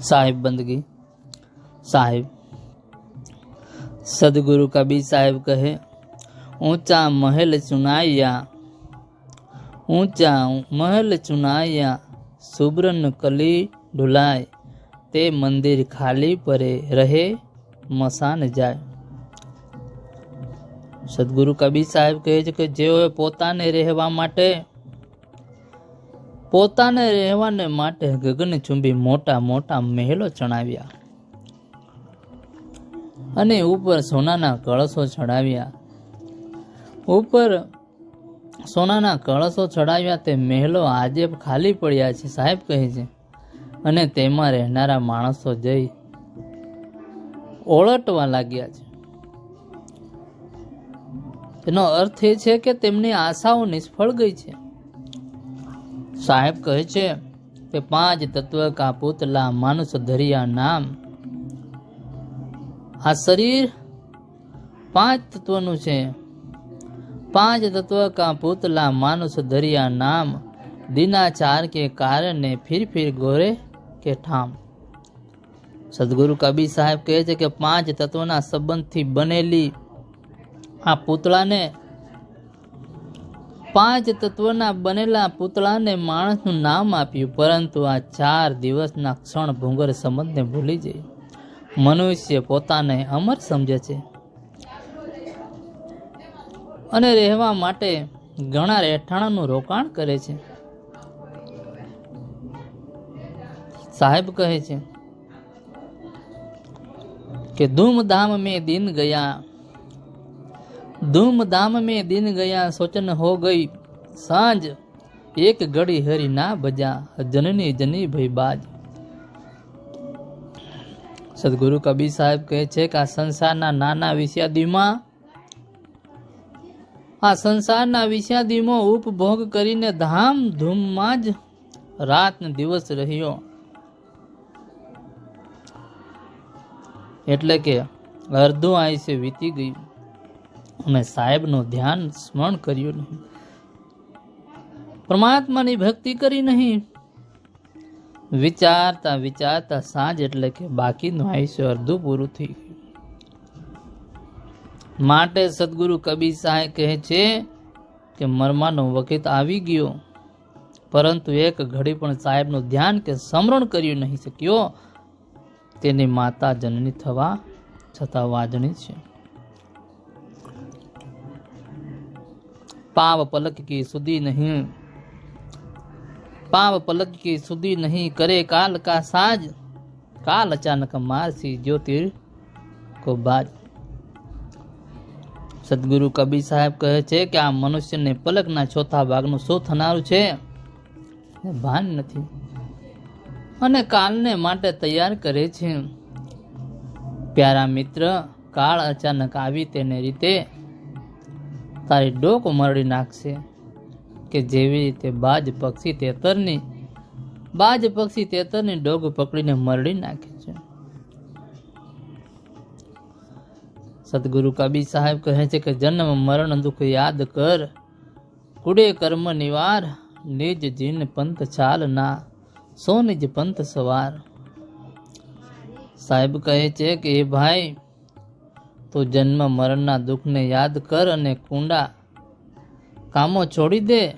સાહેબ બંદગી સાહેબ સદગુરુ કબીર સાહેબ કહે ઊંચા મહેલ ચુનાયા ઊંચા મહેલ ચુનાયા સુબ્રન કલી ઢુલાય તે મંદિર ખાલી પરે રહે મસાન જાય સદગુરુ કબીર સાહેબ કહે છે કે જેઓએ પોતાને રહેવા માટે પોતાને રહેવાને માટે ગગનચુંબી મોટા મોટા મહેલો ચણાવ્યા અને ઉપર સોનાના કળશો ચડાવ્યા. ઉપર સોનાના કળશો ચડાવ્યા તે મહેલો આજે ખાલી પડ્યા છે, સાહેબ કહે છે. અને તેમાં રહેનારા માણસો જઈ ઓળટવા લાગ્યા છે. એનો અર્થ એ છે કે તેમની આશાઓ નિષ્ફળ ગઈ છે. સાહેબ કહે છે કે પાંચ તત્વ કા પૂતલા માનુષ ધરિયા નામ. આ શરીર પાંચ તત્વનું છે. પાંચ તત્વ કા પૂતલા માનુષ ધરિયા નામ. દિનાચાર કે કારણે ફિર ફિર ગોરે કે ઠામ. સદગુરુ કબીર સાહેબ કહે છે કે પાંચ તત્વના સંબંધથી બનેલી આ પૂતળાને પાંચ તત્વના બનેલા પૂતળાને માણસનું નામ આપ્યું, પરંતુ આ ચાર દિવસના ક્ષણ ભૂંગર સંબંધને ભૂલી જઈ મનુષ્ય પોતાને અમર સમજે છે અને રહેવા માટે ઘણા રહેઠાણાનું રોકાણ કરે છે. સાહેબ કહે છે કે ધૂમધામ મેં દિન ગયા ધૂમધામ મેં દિન ગયા સોચન હો ગઈ. સાંજ એક ઘડી હરી ના બજા, જનની જની ભઈ બાજ. સદગુરુ કબીર સાહેબ કહે છે કે આ સંસારના નાના વિષયાદીમાં, આ સંસારના વિષયાદીમાં ઉપભોગ કરીને ધામ ધૂમમાં જ રાત દિવસ રહ્યો. એટલે કે અર્ધું આયુષ્ય વીતી ગયું. અને સાહેબનું ધ્યાન સ્મરણ કર્યું નહીં. પરમાત્માની ભક્તિ કરી નહીં. વિચારતા વિચારતા સાંજ એટલે કે બાકીનું આયુષ્ય અડધું પૂરું થઈ ગયું. માટે સદગુરુ કબીર સાહેબ કહે છે કે મરમાનો વખત આવી ગયો. પરંતુ એક ઘડી પણ સાહેબનું ધ્યાન કે સ્મરણ કર્યું નહીં શક્યો. તેની માતા જનની થવા છતાં વાજણી છે. પાવ પલક કી સુધી નહીં પાવ પલક કી સુધી નહીં કરે કાલ કા સાજ કાલ અચાનક મારસી જ્યોતિર કો બાજ સદગુરુ કબીર સાહેબ કહે છે કે આ મનુષ્યને પલકના ચોથા ભાગનું શું થનારું છે ભાન નથી અને કાલને માટે તૈયાર કરે છે। પ્યારા મિત્ર, કાળ અચાનક આવી તેને રીતે તારી ડોક મરડી નાખશે કે જેવી રીતે બાજ પક્ષી તેતરની, બાજ પક્ષી તેતરની ડોગ પકડીને મરડી નાખે છે. સદગુરુ કબીર સાહેબ કહે છે કે, જન્મ, મરણ, દુઃખ યાદ કર. કુડે કર્મ નિવાર, નિજ જીન પંથ ચાલ ના, સો નિજ પંથ સવાર. સાહેબ કહે છે કે, એ ભાઈ તો જન્મ મરણના દુઃખને યાદ કર અને કુંડા કામો છોડી દે.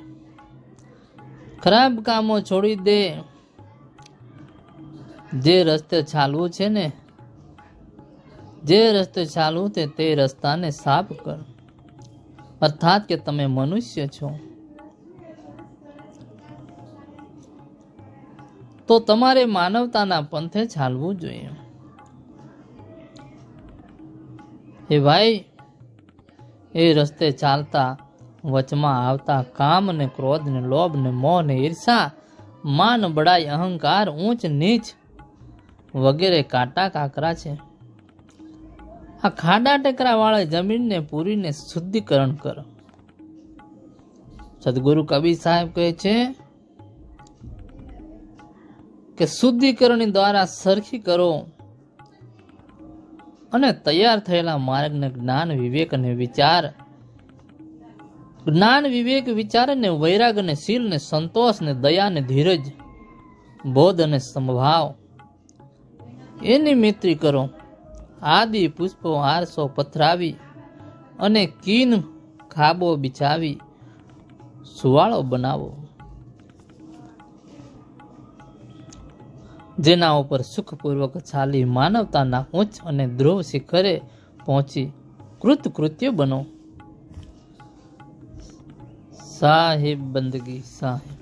ખરાબ કામો છોડી દે. જે રસ્તે ચાલવું છે ને, જે રસ્તે ચાલવું તે તે રસ્તાને સાફ કર. અર્થાત કે તમે મનુષ્ય છો. તો તમારે માનવતાના પંથે ચાલવું જોઈએ. એ ભાઈ, એ રસ્તે ચાલતા, વચમાં આવતા કામ ને ક્રોધ ને લોભ ને મોહ ને ઈર્ષા, માન, બડાઈ, અહંકાર, ઊંચ, નીચ વગેરે કાંટા કાકરા છે. આ ખાડા ટેકરા વાળા જમીનને પૂરીને શુદ્ધિકરણ કરો. સદગુરુ કબીર સાહેબ કહે છે કે શુદ્ધિકરણ દ્વારા સરખી કરો. અને તૈયાર થયેલા માર્ગને જ્ઞાન, વિવેક અને વિચાર. જ્ઞાન, વિવેક, વિચાર અને વૈરાગ અને શીલ ને સંતોષ ને દયા ને ધીરજ, બોધ અને સમભાવ. એની મિત્રી કરો. આદિ પુષ્પો આરસો પથરાવી અને કીન ખાબો બિછાવી, સુવાળો બનાવો. જેના ઉપર સુખપૂર્વક ચાલી માનવતાના ઉચ્ચ અને ધ્રુવ શિખરે પહોંચી કૃતકૃત્ય બનો. સાહેબ બંદગી, સાહેબ.